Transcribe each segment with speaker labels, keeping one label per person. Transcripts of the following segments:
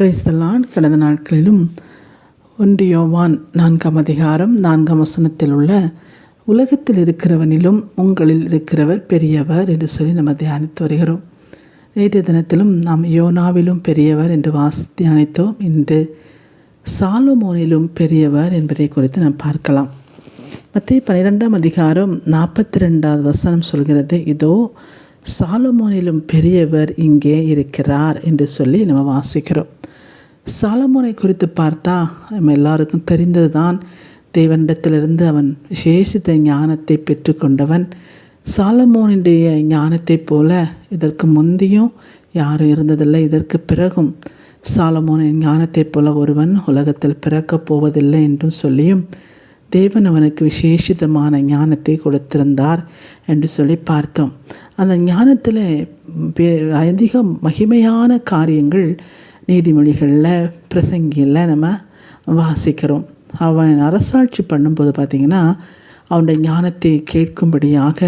Speaker 1: பிரைஸ்தலான் கடந்த நாட்களிலும் ஒன்றியோவான் நான்காம் அதிகாரம் நான்காம் வசனத்தில் உள்ள உலகத்தில் இருக்கிறவனிலும் உங்களில் இருக்கிறவர் பெரியவர் என்று சொல்லி நம்ம தியானித்து வருகிறோம். நேற்றைய தினத்திலும் நாம் யோனாவிலும் பெரியவர் என்று வாஸ் தியானித்தோம். இன்று சாலுமோனிலும் பெரியவர் என்பதை குறித்து நாம் பார்க்கலாம். மற்ற பன்னிரெண்டாம் அதிகாரம் நாற்பத்தி ரெண்டாவது வசனம் சொல்கிறது இதோ சாலமோனிலும் பெரியவர் இங்கே இருக்கிறார் என்று சொல்லி நம்ம வாசிக்கிறோம். சாலமோனை குறித்து பார்த்தா நம்ம எல்லாருக்கும் தெரிந்தது தான் தேவனிடத்திலிருந்து அவன் விசேஷித்த ஞானத்தை பெற்றுக்கொண்டவன். சாலமோனுடைய ஞானத்தைப் போல இதற்கு முந்தியும் யாரும் இருந்ததில்லை இதற்கு பிறகும் சாலமோனின் ஞானத்தைப் போல ஒருவன் உலகத்தில் பிறக்கப் போவதில்லை என்றும் சொல்லியும் தேவன் அவனுக்கு விசேஷிதமான ஞானத்தை கொடுத்திருந்தார் என்று சொல்லி பார்த்தோம். அந்த ஞானத்தில் அதிக மகிமையான காரியங்கள் நீதிமொழிகளில் பிரசங்கியில் நம்ம வாசிக்கிறோம். அவன் அரசாட்சி பண்ணும்போது பார்த்திங்கன்னா அவனுடைய ஞானத்தை கேட்கும்படியாக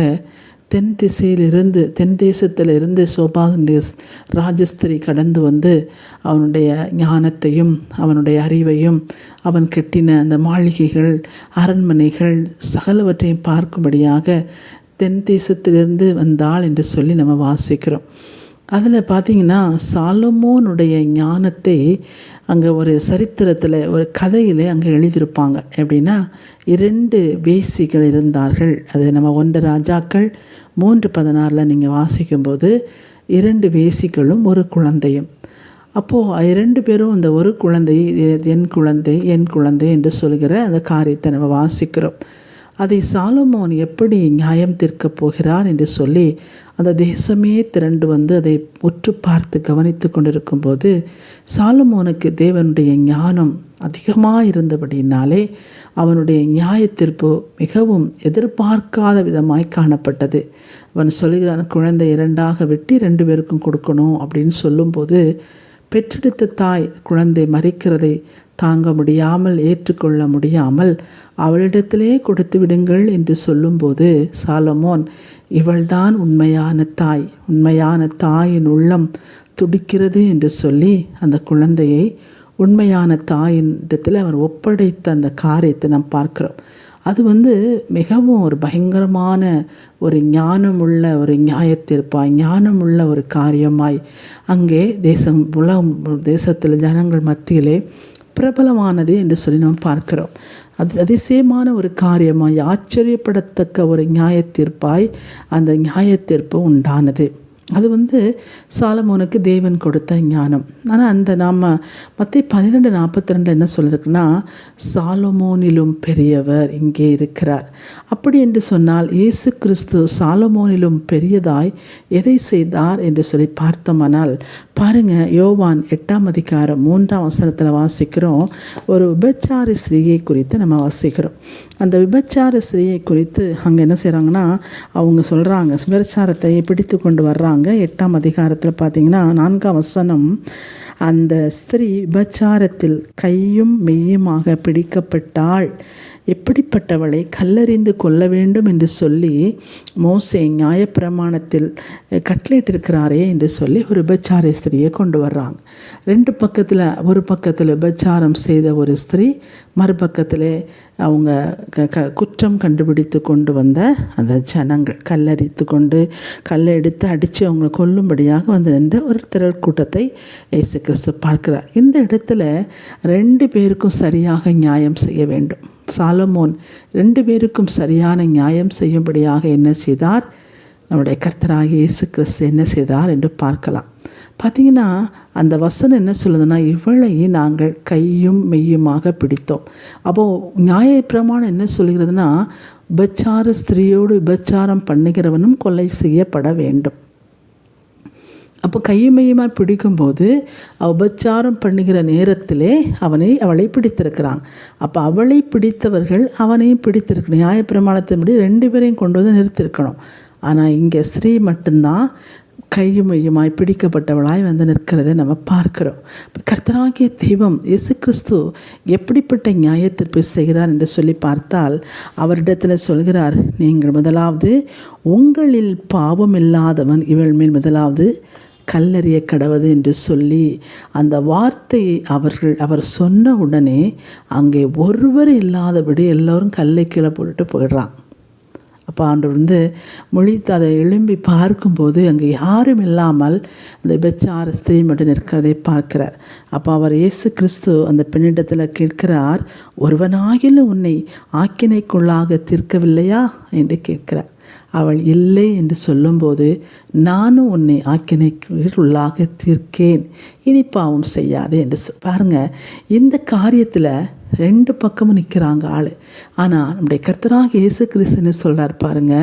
Speaker 1: தென் திசையிலிருந்து தென் தேசத்தில் இருந்து சோபாஸ் ராஜஸ்திரி கடந்து வந்து அவனுடைய ஞானத்தையும் அவனுடைய அறிவையும் அவன் கட்டின அந்த மாளிகைகள் அரண்மனைகள் சகலவற்றையும் பார்க்கும்படியாக தென் தேசத்திலிருந்து வந்தாள் என்று சொல்லி நம்ம வாசிக்கிறோம். அதில் பார்த்தீங்கன்னா சாலமோனுடைய ஞானத்தை அங்கே ஒரு சரித்திரத்தில் ஒரு கதையில் அங்கே எழுதியிருப்பாங்க. எப்படின்னா இரண்டு வேசிகள் இருந்தார்கள். அது நம்ம ஒன்று ராஜாக்கள் மூன்று பதினாறில் நீங்கள் வாசிக்கும்போது இரண்டு வேசிகளும் ஒரு குழந்தையும். அப்போது இரண்டு பேரும் அந்த ஒரு குழந்தை என் குழந்தை என் குழந்தை என்று சொல்கிற அந்த காரியத்தை நம்ம வாசிக்கிறோம். அதை சாலமோன் எப்படி நியாயம் தீர்க்கப் போகிறார் என்று சொல்லி அந்த தேசமே திரண்டு வந்து அதை உற்று பார்த்து கவனித்து கொண்டிருக்கும்போது சாலமோனுக்கு தேவனுடைய ஞானம் அதிகமாக இருந்தபடினாலே அவனுடைய நியாயத்தீர்ப்பு மிகவும் எதிர்பார்க்காத விதமாய் காணப்பட்டது. அவன் சொல்கிறான் குழந்தை இரண்டாக வெட்டி ரெண்டு பேருக்கும் கொடுக்கணும் அப்படின்னு சொல்லும்போது பெற்றெடுத்த தாய் குழந்தை மறிக்கிறதை தாங்க முடியாமல் ஏற்றுக்கொள்ள முடியாமல் அவளிடத்திலே கொடுத்து விடுங்கள் என்று சொல்லும்போது சாலமோன் இவள்தான் உண்மையான தாய். உண்மையான தாயின் உள்ளம் துடிக்கிறது என்று சொல்லி அந்த குழந்தையை உண்மையான தாயின் இடத்தில் அவர் ஒப்படைத்த அந்த காரியத்தை நாம் பார்க்கிறோம். அது வந்து மிகவும் ஒரு பயங்கரமான ஒரு ஞானமுள்ள ஒரு நியாயத்திருப்பாய் ஞானமுள்ள ஒரு காரியமாய். அங்கே தேசம் உலகம் தேசத்தில் ஜனங்கள் மத்தியிலே பிரபலமானது என்று சொல்லி நாம் பார்க்கிறோம். அது அதிசயமான ஒரு காரியமாய் ஆச்சரியப்படத்தக்க ஒரு நியாயத்தீர்ப்பாய் அந்த நியாயத்தீர்ப்பு உண்டானது. அது வந்து சாலமோனுக்கு தேவன் கொடுத்த ஞானம். ஆனால் அந்த நாம் மற்ற பன்னிரெண்டு நாற்பத்தி ரெண்டு என்ன சொல்லியிருக்குன்னா சாலமோனிலும் பெரியவர் இங்கே இருக்கிறார். அப்படி என்று சொன்னால் இயேசு கிறிஸ்து சாலமோனிலும் பெரியதாய் எதை செய்தார் என்று சொல்லி பார்த்தோமானால் பாருங்கள் யோவான் எட்டாம் அதிகாரம் மூன்றாம் வசனத்தில் வாசிக்கிறோம். ஒரு விபச்சார ஸ்திரீயை குறித்து நம்ம வாசிக்கிறோம். அந்த விபச்சார ஸ்திரீயை குறித்து அங்கே என்ன செய்கிறாங்கன்னா அவங்க சொல்கிறாங்க விபச்சாரத்தை பிடித்து கொண்டு வர்றாங்க. எட்டாம் அதிகாரத்தில் பார்த்தீங்கன்னா நான்காம் வசனம் அந்த ஸ்திரீ விபச்சாரத்தில் கையும் மெய்யுமாக பிடிக்கப்பட்டாள். எப்படிப்பட்டவளை கல்லறிந்து கொள்ள வேண்டும் என்று சொல்லி மோசே நியாயப்பிரமாணத்தில் கட்லேட்டிருக்கிறாரே என்று சொல்லி ஒரு விபச்சார ஸ்திரியை கொண்டு வர்றாங்க. ரெண்டு பக்கத்தில் ஒரு பக்கத்தில் விபச்சாரம் செய்த ஒரு ஸ்திரீ மறுபக்கத்தில் அவங்க க க குற்றம் கண்டுபிடித்து கொண்டு வந்த அந்த ஜனங்கள் கல்லரித்து கொண்டு கல்லை எடுத்து அடித்து அவங்க கொல்லும்படியாக வந்து நின்ற ஒரு திரள் கூட்டத்தை இயேசு கிறிஸ்து பார்க்கிறார். இந்த இடத்துல ரெண்டு பேருக்கும் சரியாக நியாயம் செய்ய வேண்டும். சாலமோன் ரெண்டு பேருக்கும் சரியான நியாயம் செய்யும்படியாக என்ன செய்தார்? நம்முடைய கர்த்தராக இயேசு கிறிஸ்து என்ன செய்தார் என்று பார்க்கலாம். பார்த்தீங்கன்னா அந்த வசனம் என்ன சொல்லுதுன்னா இவளை நாங்கள் கையும் மெய்யுமாக பிடித்தோம். அப்போது நியாய பிரமாணம் என்ன சொல்கிறதுனா விபச்சார ஸ்திரீயோடு விபச்சாரம் பண்ணுகிறவனும் கொலை செய்யப்பட வேண்டும். அப்போ கையுமையுமாக பிடிக்கும்போது உபச்சாரம் பண்ணுகிற நேரத்திலே அவனை அவளை பிடித்திருக்கிறான். அப்போ அவளை பிடித்தவர்கள் அவனையும் பிடித்திருக்கணும். நியாயப்பிரமாணத்தின்படி ரெண்டு பேரையும் கொண்டு வந்து நிறுத்திருக்கணும். ஆனால் இங்கே ஸ்ரீ மட்டும்தான் கையும் மையுமாய் பிடிக்கப்பட்டவளாய் வந்து நிற்கிறதை நம்ம பார்க்கிறோம். கர்த்தராகிய தெய்வம் இயேசு கிறிஸ்து எப்படிப்பட்ட நியாயத்திற்பு செய்கிறார் என்று சொல்லி பார்த்தால் அவரிடத்தில் சொல்கிறார் நீங்கள் முதலாவது உங்களில் பாவம் இல்லாதவன் இவள் மேல் முதலாவது கல்லறிய கடவது என்று சொல்லி அந்த வார்த்தையை அவர்கள் அவர் சொன்ன உடனே அங்கே ஒருவர் இல்லாதபடி எல்லோரும் கல்லை கீழே போட்டுட்டு போயிடுறாங்க. அப்போ ஆண்டவர் வந்து மொழித்து அதை எழும்பி பார்க்கும்போது அங்கே யாரும் இல்லாமல் அந்த பெச்சார ஸ்திரீ மட்டும் நிற்கிறதை பார்க்கிறார். அப்போ அவர் இயேசு கிறிஸ்து அந்த பெண்ணிடத்தில் கேட்கிறார் ஒருவனாகிலும் உன்னை ஆக்கினைக்குள்ளாக தீர்க்கவில்லையா? என்று கேட்கிறார். அவள் இல்லை என்று சொல்லும்போது நானும் உன்னை ஆக்கினைக்கு உள்ளாக தீர்க்கேன். இனி பாவம் செய்யாதே என்று சொல் பாருங்கள் இந்த காரியத்தில் ரெண்டு பக்கமும் நிற்கிறாங்க ஆள். ஆனால் நம்முடைய கர்த்தராக இயேசு கிறிஸ்துன்னு சொல்கிறார் பாருங்க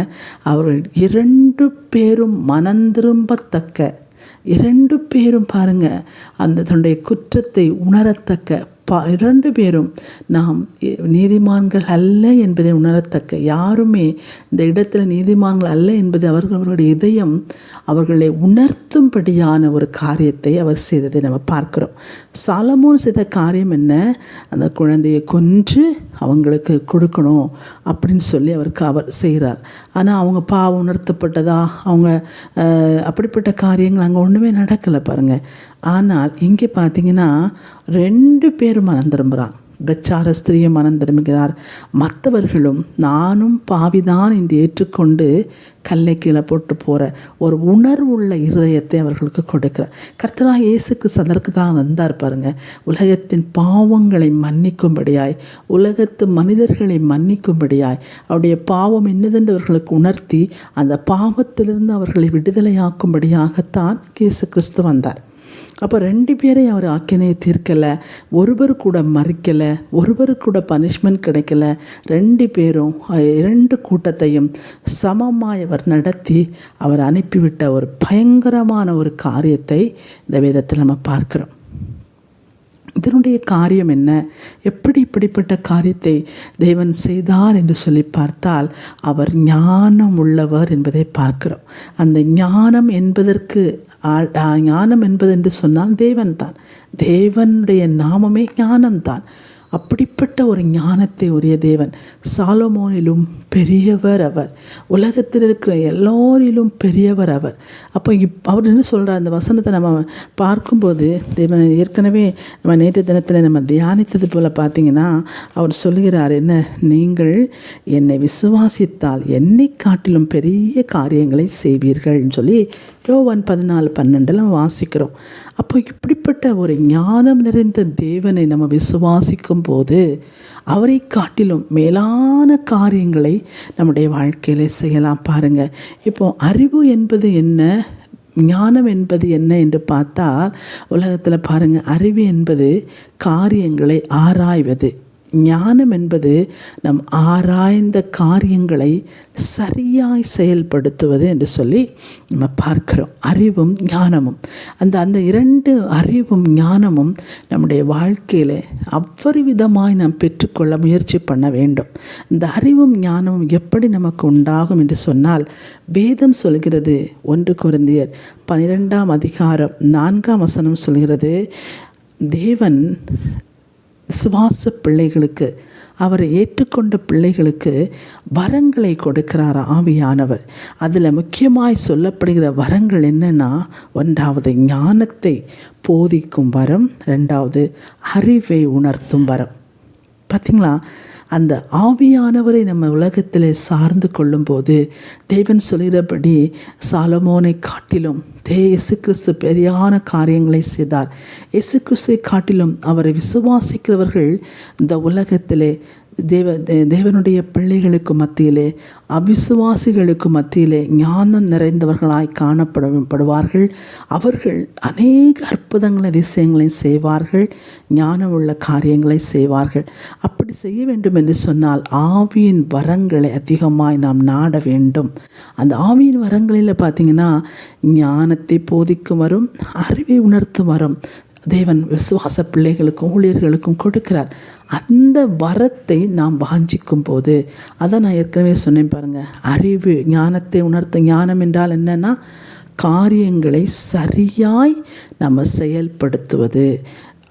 Speaker 1: அவர்கள் இரண்டு பேரும் மனந்திரும்பத்தக்க இரண்டு பேரும் பாருங்க அந்த தன்னுடைய குற்றத்தை உணரத்தக்க பா இரண்டு பேரும் நாம் நீதிமான்கள் அல்ல என்பதை உணரத்தக்க யாருமே இந்த இடத்துல நீதிமான்கள் அல்ல என்பது அவர்கள் அவர்களுடைய இதயம் அவர்களை உணர்த்தும்படியான ஒரு காரியத்தை அவர் செய்ததை நம்ம பார்க்கிறோம். சாலமோன் செய்த காரியம் என்ன? அந்த குழந்தையை கொன்று அவங்களுக்கு கொடுக்கணும் அப்படின்னு சொல்லி அவருக்கு அவர் செய்கிறார். ஆனால் அவங்க பாவம் உணர்த்தப்பட்டதா? அவங்க அப்படிப்பட்ட காரியங்கள் அங்கே ஒன்றுமே நடக்கலை பாருங்கள் ஆனால் இங்கே பார்த்தீங்கன்னா ரெண்டு பேரும் மனம் திரும்புகிறான் பெச்சார ஸ்திரியும் மனம் திரும்புகிறார். மற்றவர்களும் நானும் பாவிதான் என்று ஏற்றுக்கொண்டு கல்லை கீழே போட்டு போகிற ஒரு உணர்வுள்ள இருதயத்தை அவர்களுக்கு கொடுக்கிறார். கர்த்தரா இயேசுக்கு சதற்கு தான் வந்தார் பாருங்க. உலகத்தின் பாவங்களை மன்னிக்கும்படியாய் உலகத்து மனிதர்களை மன்னிக்கும்படியாய் அவருடைய பாவம் என்னதென்று அவர்களுக்கு உணர்த்தி அந்த பாவத்திலிருந்து அவர்களை விடுதலையாக்கும்படியாகத்தான் இயேசு கிறிஸ்து வந்தார். அப்போ ரெண்டு பேரையும் அவர் ஆக்கினையை தீர்க்கலை ஒருவர் கூட மறிக்கலை ஒருவர் கூட பனிஷ்மெண்ட் கிடைக்கல. ரெண்டு பேரும் இரண்டு கூட்டத்தையும் சமமாய் அவர் நடத்தி அவர் அனுப்பிவிட்ட ஒரு பயங்கரமான ஒரு காரியத்தை இந்த வேதத்தில் நம்ம பார்க்கிறோம். இதனுடைய காரியம் என்ன? எப்படி இப்படிப்பட்ட காரியத்தை தேவன் செய்தார் என்று சொல்லி பார்த்தால் அவர் ஞானம் உள்ளவர் என்பதை பார்க்கிறோம். அந்த ஞானம் என்பதற்கு ஞானம் என்பது என்று சொன்னால் தேவன்தான். தேவனுடைய நாமமே ஞானம்தான். அப்படிப்பட்ட ஒரு ஞானத்தை உரிய தேவன் சாலமோனிலும் பெரியவர் அவர். உலகத்தில் இருக்கிற எல்லோரிலும் பெரியவர் அவர். அப்போ இப் அவர் என்ன சொல்கிறார் அந்த வசனத்தை நம்ம பார்க்கும்போது தேவன் ஏற்கனவே நம்ம நேற்று தினத்தில் நம்ம தியானித்தது போல் பார்த்தீங்கன்னா அவர் சொல்லுகிறார் என்ன நீங்கள் என்னை விசுவாசித்தால் என்னை காட்டிலும் பெரிய காரியங்களை செய்வீர்கள்னு சொல்லி யோவான் பதினாலு பன்னெண்டுலாம் வாசிக்கிறோம். அப்போ இப்படிப்பட்ட ஒரு ஞானம் நிறைந்த தேவனை நம்ம விசுவாசிக்கும் போது அவரை காட்டிலும் மேலான காரியங்களை நம்முடைய வாழ்க்கையில் செய்யலாம் பாருங்க. இப்போ அறிவு என்பது என்ன? ஞானம் என்பது என்ன என்று பார்த்தால் உலகத்தில் பாருங்கள் அறிவு என்பது காரியங்களை ஆராய்வது. ஞானம் என்பது நம் ஆராய்ந்த காரியங்களை சரியாய் செயல்படுத்துவது என்று சொல்லி நம்ம பார்க்கிறோம். அறிவும் ஞானமும். அந்த அந்த இரண்டு அறிவும் ஞானமும் நம்முடைய வாழ்க்கையில் அவ்வொரு நாம் பெற்றுக்கொள்ள முயற்சி பண்ண வேண்டும். இந்த அறிவும் ஞானமும் எப்படி நமக்கு உண்டாகும் என்று சொன்னால் வேதம் சொல்கிறது ஒன்று குருந்தியர் பன்னிரெண்டாம் அதிகாரம் நான்காம் வசனம் சொல்கிறது தேவன் விசுவாச பிள்ளைகளுக்கு அவரை ஏற்றுக்கொண்ட பிள்ளைகளுக்கு வரங்களை கொடுக்கிறார் ஆவியானவர். அதில் முக்கியமாய் சொல்லப்படுகிற வரங்கள் என்னென்னா ஒன்றாவது ஞானத்தை போதிக்கும் வரம் ரெண்டாவது அறிவை உணர்த்தும் வரம். பார்த்திங்களா அந்த ஆவியானவரை நம்ம உலகத்தில் சார்ந்து கொள்ளும்போது தேவன் சொல்கிறபடி சாலமோனை காட்டிலும் தே இயேசு கிறிஸ்து பெரியான காரியங்களை செய்தார். இயேசு கிறிஸ்துவை காட்டிலும் அவரை விசுவாசிக்கிறவர்கள் இந்த உலகத்திலே தேவ தே- தேவனுடைய பிள்ளைகளுக்கு மத்தியிலே அவிசுவாசிகளுக்கு மத்தியிலே ஞானம் நிறைந்தவர்களாய் காணப்படப்படுவார்கள் அவர்கள் அநேக அற்புதங்களை விஷயங்களையும் செய்வார்கள். ஞானம் உள்ள காரியங்களை செய்வார்கள். அப்படி செய்ய வேண்டும் என்று சொன்னால் ஆவியின் வரங்களை அதிகமாய் நாம் நாட வேண்டும். அந்த ஆவியின் வரங்களில் பார்த்தீங்கன்னா ஞானத்தை போதிக்கும் வரும் அறிவை உணர்த்தும் வரும். தேவன் விசுவாச பிள்ளைகளுக்கும் ஊழியர்களுக்கும் கொடுக்கிறார். அந்த வரத்தை நாம் வாஞ்சிக்கும் போது அதை நான் ஏற்கனவே சொன்னேன் பாருங்கள் அறிவு ஞானத்தை உணர்த்த ஞானம் என்றால் என்னென்னா காரியங்களை சரியாய் நம்ம செயல்படுத்துவது.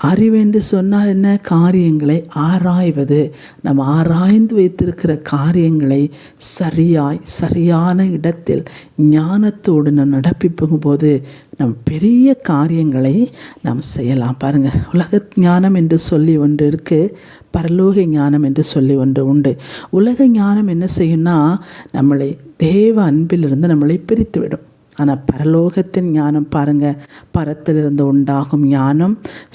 Speaker 1: அறிவு என்று சொன்னால் என்ன? காரியங்களை ஆராய்வது. நம்ம ஆராய்ந்து வைத்திருக்கிற காரியங்களை சரியாய் சரியான இடத்தில் ஞானத்தோடு நம் நடப்பிப்பும் போது நம் பெரிய காரியங்களை நாம் செய்யலாம். பாருங்கள் உலக ஞானம் என்று சொல்லி ஒன்று இருக்குது பரலோக ஞானம் என்று சொல்லி ஒன்று உண்டு. உலக ஞானம் என்ன செய்யும்னா நம்மளை தேவ அன்பிலிருந்து நம்மளை பிரித்துவிடும். ஆனால் பரலோகத்தின் ஞானம் பாருங்கள் பரத்திலிருந்து உண்டாகும் ஞானம்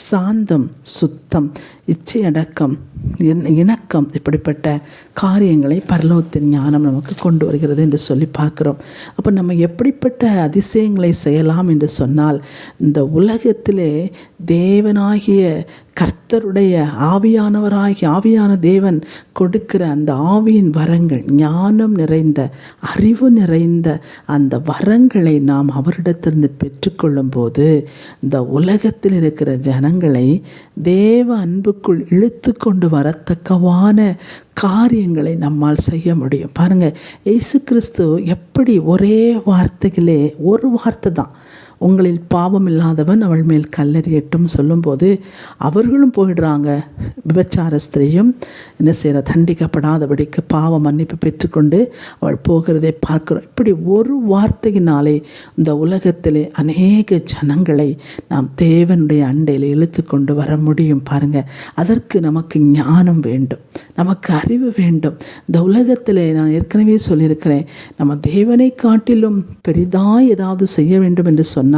Speaker 1: சாந்தம் சுத்தம். இச்சை அடக்கம் இணக்கம் இப்படிப்பட்ட காரியங்களை பரலோகத்தின் ஞானம் நமக்கு கொண்டு வருகிறது என்று சொல்லி பார்க்கிறோம். அப்போ நம்ம எப்படிப்பட்ட அதிசயங்களை செய்யலாம் என்று சொன்னால் இந்த உலகத்திலே தேவனாகிய கர்த்தருடைய ஆவியானவராகி ஆவியான தேவன் கொடுக்கிற அந்த ஆவியின் வரங்கள் ஞானம் நிறைந்த அறிவு நிறைந்த அந்த வரங்களை நாம் அவரிடத்திலிருந்து பெற்றுக்கொள்ளும் போது இந்த உலகத்தில் இருக்கிற ஜனங்களை தேவ அன்பு அன்புக்குள் இழுத்து கொண்டு வரத்தக்கவான காரியங்களை நம்மால் செய்ய முடியும். பாருங்கள் இயேசு கிறிஸ்து எப்படி ஒரே வார்த்தைகளே ஒரு வார்த்தை தான் உங்களில் பாவம் இல்லாதவன் அவள் மேல் கல்லறியட்டும் சொல்லும்போது அவர்களும் போயிடுறாங்க. விபச்சார ஸ்திரீயும் என்ன செய்கிற தண்டிக்கப்படாதபடிக்கு பாவ மன்னிப்பு பெற்றுக்கொண்டு அவள் போகிறதை பார்க்கிறோம். இப்படி ஒரு வார்த்தையினாலே இந்த உலகத்திலே அநேக ஜனங்களை நாம் தேவனுடைய அண்டையில் இழுத்து கொண்டு வர முடியும் பாருங்கள் அதற்கு நமக்கு ஞானம் வேண்டும். நமக்கு அறிவு வேண்டும். இந்த உலகத்தில் நான் ஏற்கனவே சொல்லியிருக்கிறேன். நம்ம தேவனை காட்டிலும் பெரிதாக ஏதாவது செய்ய வேண்டும் என்று சொன்னால்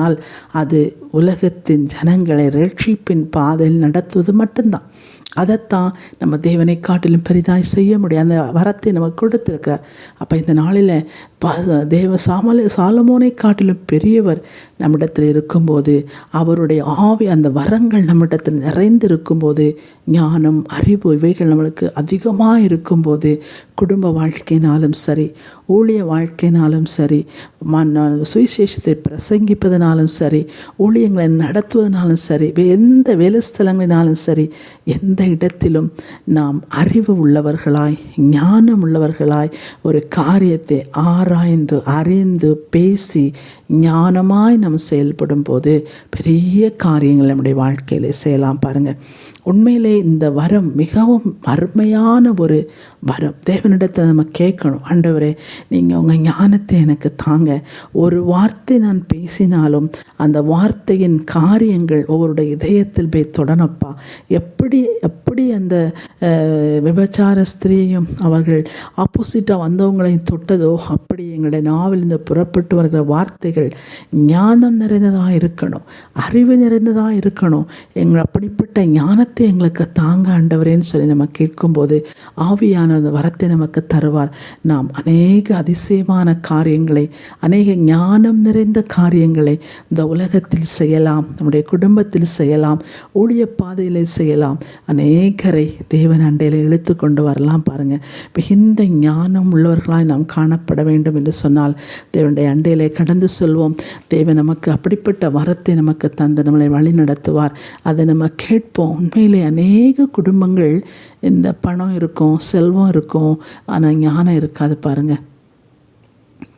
Speaker 1: அது உலகத்தின் ஜனங்களை ரட்சிப்பின் பாதையில் நடத்துவது மட்டும்தான். அதைத்தான் நம்ம தேவனை காட்டிலும் பெரிதாக செய்ய முடியும். அந்த வரத்தை நமக்கு கொடுத்துருக்கார் அப்போ இந்த நாளில் ப தேவ சாமல சாலமோனை காட்டிலும் பெரியவர் நம்மிடத்தில் இருக்கும்போது அவருடைய ஆவி அந்த வரங்கள் நம்மிடத்தில் நிறைந்து இருக்கும்போது ஞானம் அறிவு இவைகள் நம்மளுக்கு அதிகமாக இருக்கும்போது குடும்ப வாழ்க்கையினாலும் சரி ஊழிய வாழ்க்கையினாலும் சரி மண் சுவிசேஷத்தை பிரசங்கிப்பதனாலும் சரி ஊழிய ஊழியங்களை நடத்துவதனாலும் சரி எந்த வேலை ஸ்தலங்களினாலும் சரி எந்த இடத்திலும் நாம் அறிவு உள்ளவர்களாய் ஞானம் உள்ளவர்களாய் ஒரு காரியத்தை ஆராய்ந்து அறிந்து பேசி ஞானமாய் நாம் செயல்படும் போது பெரிய காரியங்கள் நம்முடைய வாழ்க்கையில் செய்யலாம் பாருங்கள் உண்மையிலே இந்த வரம் மிகவும் அருமையான ஒரு வரம். தேவனிடத்தை நம்ம கேட்கணும். ஆண்டவரே நீங்கள் உங்கள் ஞானத்தை எனக்கு தாங்க. ஒரு வார்த்தை நான் பேசினாலும் அந்த வார்த்தையின் காரியங்கள் ஒவ்வொருடைய இதயத்தில் போய் தொடனப்பா எப்படி எப்படி அந்த விபச்சார ஸ்திரீயும் அவர்கள் ஆப்போசிட்டாக வந்தவங்களையும் தொட்டதோ அப்படி எங்களுடைய நாவில் இந்த புறப்பட்டு வருகிற வார்த்தைகள் ஞானம் நிறைந்ததாக இருக்கணும். அறிவு நிறைந்ததாக இருக்கணும். எங்கள் அப்படிப்பட்ட ஞானத்தை வரத்தை எங்களுக்கு தாங்க ஆண்டவரேன்னு சொல்லி நம்ம கேட்கும்போது ஆவியான அந்த வரத்தை நமக்கு தருவார். நாம் அநேக அதிசயமான காரியங்களை அநேக ஞானம் நிறைந்த காரியங்களை இந்த உலகத்தில் செய்யலாம் நம்முடைய குடும்பத்தில் செய்யலாம் ஊழிய பாதையில் செய்யலாம். அநேகரை தேவன் அண்டையில் இழுத்து கொண்டு வரலாம் பாருங்கள் மிகுந்த ஞானம் உள்ளவர்களாய் நாம் காணப்பட வேண்டும் என்று சொன்னால் தேவனுடைய அண்டையிலே கடந்து செல்வோம். தேவன் நமக்கு அப்படிப்பட்ட வரத்தை நமக்கு தந்து நம்மளை வழி நடத்துவார் அதை நம்ம கேட்போம். உண்மை உண்மையிலே அநேக குடும்பங்கள் இந்த பணம் இருக்கும் செல்வம் இருக்கும் ஆனால் ஞானம் இருக்காது பாருங்கள்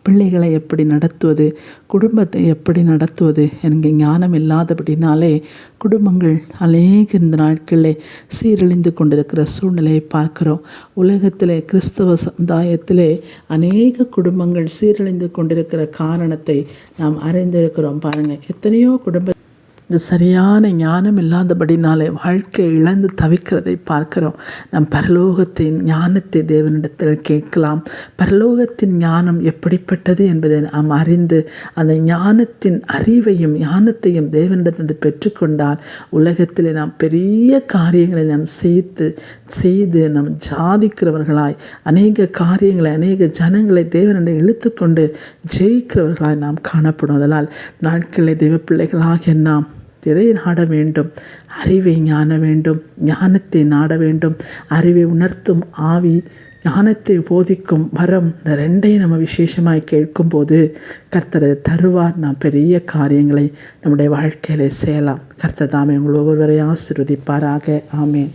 Speaker 1: பிள்ளைகளை எப்படி நடத்துவது குடும்பத்தை எப்படி நடத்துவது எனக்கு ஞானம் இல்லாதபடினாலே குடும்பங்கள் அநேக இந்த நாட்களில் சீரழிந்து கொண்டிருக்கிற சூழ்நிலையை பார்க்கிறோம். உலகத்திலே கிறிஸ்தவ சமுதாயத்திலே அநேக குடும்பங்கள் சீரழிந்து கொண்டிருக்கிற காரணத்தை நாம் அறிந்திருக்கிறோம் பாருங்கள் எத்தனையோ குடும்ப இந்த சரியான ஞானம் இல்லாதபடினாலே வாழ்க்கை இழந்து தவிக்கிறதை பார்க்கிறோம். நம் பரலோகத்தின் ஞானத்தை தேவனிடத்தில் கேட்கலாம். பரலோகத்தின் ஞானம் எப்படிப்பட்டது என்பதை நாம் அறிந்து அந்த ஞானத்தின் அறிவையும் ஞானத்தையும் தேவனிடத்தில் பெற்றுக்கொண்டால் உலகத்தில் நாம் பெரிய காரியங்களை நாம் செய்து செய்து நம் ஜாதிக்கிறவர்களாய் அநேக காரியங்களை அநேக ஜனங்களை தேவனிடம் இழுத்துக்கொண்டு ஜெயிக்கிறவர்களாய் நாம் காணப்படும். அதனால் நாட்களில் தெய்வ பிள்ளைகளாக நாம் எதை நாட வேண்டும். அறிவை ஞான வேண்டும். ஞானத்தை நாட வேண்டும். அறிவை உணர்த்தும் ஆவி ஞானத்தை போதிக்கும் வரம் இந்த ரெண்டையும் நம்ம விசேஷமாக கேட்கும்போது கர்த்தரை தருவார். நாம் பெரிய காரியங்களை நம்முடைய வாழ்க்கையில் செய்யலாம். கர்த்தர் தாமே உங்கள் ஒவ்வொருவரையும் ஆசிர்வதிப்பாராக. ஆமேன்.